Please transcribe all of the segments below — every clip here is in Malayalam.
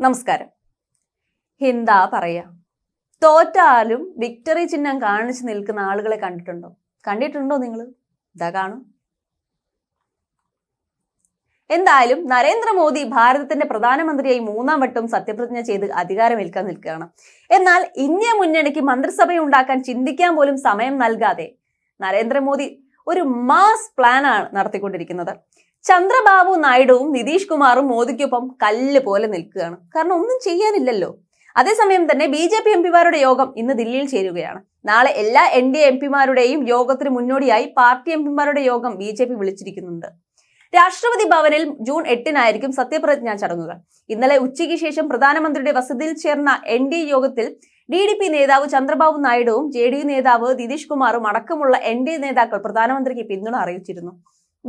നമസ്കാരം. എന്താ പറയാ? തോറ്റാലും വിക്ടറി ചിഹ്നം കാണിച്ചു നിൽക്കുന്ന ആളുകളെ കണ്ടിട്ടുണ്ടോ? കണ്ടിട്ടുണ്ടോ നിങ്ങൾ ഇതാ കാണും. എന്തായാലും നരേന്ദ്രമോദി ഭാരതത്തിന്റെ പ്രധാനമന്ത്രിയായി മൂന്നാം വട്ടം സത്യപ്രതിജ്ഞ ചെയ്ത് അധികാരമേൽക്കാൻ നിൽക്കുകയാണ്. എന്നാൽ ഇന്ത്യ മുന്നണിക്ക് മന്ത്രിസഭയുണ്ടാക്കാൻ ചിന്തിക്കാൻ പോലും സമയം നൽകാതെ നരേന്ദ്രമോദി ഒരു മാസ് പ്ലാനാണ് നടത്തിക്കൊണ്ടിരിക്കുന്നത്. ചന്ദ്രബാബു നായിഡുവും നിതീഷ് കുമാറും മോദിക്കൊപ്പം കല്ല് പോലെ നിൽക്കുകയാണ്. കാരണം ഒന്നും ചെയ്യാനില്ലല്ലോ. അതേസമയം തന്നെ ബി ജെ പി എംപിമാരുടെ യോഗം ഇന്ന് ദില്ലിയിൽ ചേരുകയാണ്. നാളെ എല്ലാ എൻ ഡി എംപിമാരുടെയും യോഗത്തിന് മുന്നോടിയായി പാർട്ടി എംപിമാരുടെ യോഗം ബി ജെ പി വിളിച്ചിരിക്കുന്നുണ്ട്. രാഷ്ട്രപതി ഭവനിൽ ജൂൺ എട്ടിനായിരിക്കും സത്യപ്രതിജ്ഞാ ചടങ്ങുകൾ. ഇന്നലെ ഉച്ചയ്ക്ക് ശേഷം പ്രധാനമന്ത്രിയുടെ വസതിയിൽ ചേർന്ന എൻ ഡി യോഗത്തിൽ ഡി ഡി പി നേതാവ് ചന്ദ്രബാബു നായിഡുവും ജെ ഡി യു നേതാവ് നിതീഷ് കുമാറും അടക്കമുള്ള എൻ ഡി എ നേതാക്കൾ പ്രധാനമന്ത്രിക്ക് പിന്തുണ അറിയിച്ചിരുന്നു.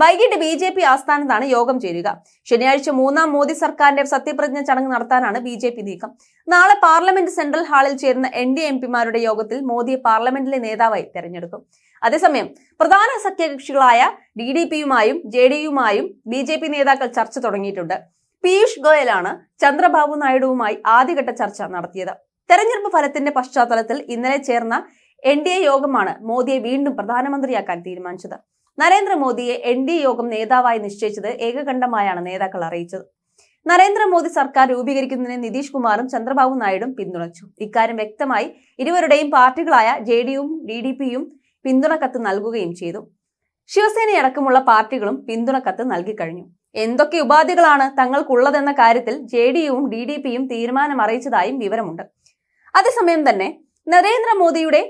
വൈകിട്ട് ബി ജെ പി ആസ്ഥാനത്താണ് യോഗം ചേരുക. ശനിയാഴ്ച മൂന്നാം മോദി സർക്കാരിന്റെ സത്യപ്രതിജ്ഞ ചടങ്ങ് നടത്താനാണ് ബി ജെ പി നീക്കം. നാളെ പാർലമെന്റ് സെൻട്രൽ ഹാളിൽ ചേരുന്ന എൻ ഡി എം പിമാരുടെ യോഗത്തിൽ മോദിയെ പാർലമെന്റിലെ നേതാവായി തെരഞ്ഞെടുക്കും. അതേസമയം പ്രധാന സഖ്യകക്ഷികളായ ഡി ഡി പിയുമായും ജെ ഡി യുമായും ബി ജെ പി നേതാക്കൾ ചർച്ച തുടങ്ങിയിട്ടുണ്ട്. പീയൂഷ് ഗോയലാണ് ചന്ദ്രബാബു നായിഡുവുമായി ആദ്യഘട്ട ചർച്ച നടത്തിയത്. തെരഞ്ഞെടുപ്പ് ഫലത്തിന്റെ പശ്ചാത്തലത്തിൽ ഇന്നലെ ചേർന്ന എൻ ഡി എ യോഗമാണ് മോദിയെ വീണ്ടും പ്രധാനമന്ത്രിയാക്കാൻ തീരുമാനിച്ചത്. നരേന്ദ്രമോദിയെ എൻ ഡി എ യോഗം നേതാവായി നിശ്ചയിച്ചത് ഏകകണ്ഠമായാണ് നേതാക്കൾ അറിയിച്ചത്. നരേന്ദ്രമോദി സർക്കാർ രൂപീകരിക്കുന്നതിന് നിതീഷ് കുമാറും ചന്ദ്രബാബു നായിഡും പിന്തുണച്ചു. ഇക്കാര്യം വ്യക്തമായി ഇരുവരുടെയും പാർട്ടികളായ ജെ ഡിയും ഡി ഡി പിയും പിന്തുണ കത്ത് നൽകുകയും ചെയ്തു. ശിവസേനയടക്കമുള്ള പാർട്ടികളും പിന്തുണ കത്ത് നൽകിക്കഴിഞ്ഞു എന്തൊക്കെ ഉപാധികളാണ് തങ്ങൾക്കുള്ളതെന്ന കാര്യത്തിൽ ജെ ഡി യുവും ഡി ഡി പിയും തീരുമാനം അറിയിച്ചതായും വിവരമുണ്ട്. അതേസമയം തന്നെ നരേന്ദ്രമോദിയുടെ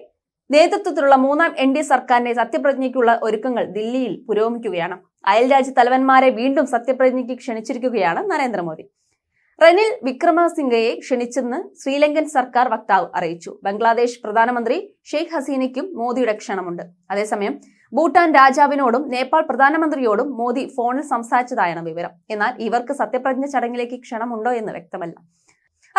നേതൃത്വത്തിലുള്ള മൂന്നാം എൻ ഡി സർക്കാരിന്റെ സത്യപ്രതിജ്ഞയ്ക്കുള്ള ഒരുക്കങ്ങൾ ദില്ലിയിൽ പുരോഗമിക്കുകയാണ്. അയൽരാജ്യ തലവന്മാരെ വീണ്ടും സത്യപ്രതിജ്ഞയ്ക്ക് ക്ഷണിച്ചിരിക്കുകയാണ് നരേന്ദ്രമോദി. റനിൽ വിക്രമസിംഗയെ ക്ഷണിച്ചെന്ന് ശ്രീലങ്കൻ സർക്കാർ വക്താവ് അറിയിച്ചു. ബംഗ്ലാദേശ് പ്രധാനമന്ത്രി ഷെയ്ഖ് ഹസീനയ്ക്കും മോദിയുടെ ക്ഷണമുണ്ട്. അതേസമയം ഭൂട്ടാൻ രാജാവിനോടും നേപ്പാൾ പ്രധാനമന്ത്രിയോടും മോദി ഫോണിൽ സംസാരിച്ചതായാണ് വിവരം. എന്നാൽ ഇവർക്ക് സത്യപ്രതിജ്ഞ ചടങ്ങിലേക്ക് ക്ഷണമുണ്ടോ എന്ന് വ്യക്തമല്ല.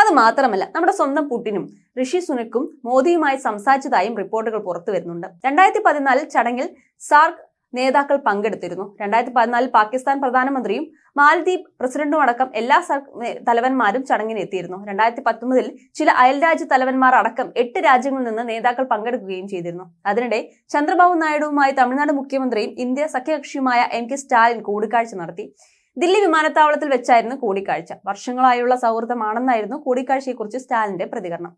അത് മാത്രമല്ല നമ്മുടെ സ്വന്തം പുടിനും ഋഷി സുനക്കും മോദിയുമായി സംസാരിച്ചതായും റിപ്പോർട്ടുകൾ പുറത്തു വരുന്നുണ്ട്. രണ്ടായിരത്തി പതിനാലിൽ ചടങ്ങിൽ സാർക്ക് നേതാക്കൾ പങ്കെടുത്തിരുന്നു. രണ്ടായിരത്തി പതിനാലിൽ പാകിസ്ഥാൻ പ്രധാനമന്ത്രിയും മാലദ്വീപ് പ്രസിഡന്റും അടക്കം എല്ലാ തലവന്മാരും ചടങ്ങിന് എത്തിയിരുന്നു രണ്ടായിരത്തി പത്തൊമ്പതിൽ ചില അയൽരാജ്യ തലവന്മാർ അടക്കം എട്ട് രാജ്യങ്ങളിൽ നിന്ന് നേതാക്കൾ പങ്കെടുക്കുകയും ചെയ്തിരുന്നു. അതിനിടെ ചന്ദ്രബാബു നായിഡുവുമായി തമിഴ്നാട് മുഖ്യമന്ത്രിയും ഇന്ത്യ സഖ്യകക്ഷിയുമായ എം കെ സ്റ്റാലിൻ കൂടിക്കാഴ്ച നടത്തി. ദില്ലി വിമാനത്താവളത്തിൽ വെച്ചായിരുന്നു കൂടിക്കാഴ്ച. വർഷങ്ങളായുള്ള സൗഹൃദമാണെന്നായിരുന്നു കൂടിക്കാഴ്ചയെക്കുറിച്ച് സ്റ്റാലിന്റെ പ്രതികരണം.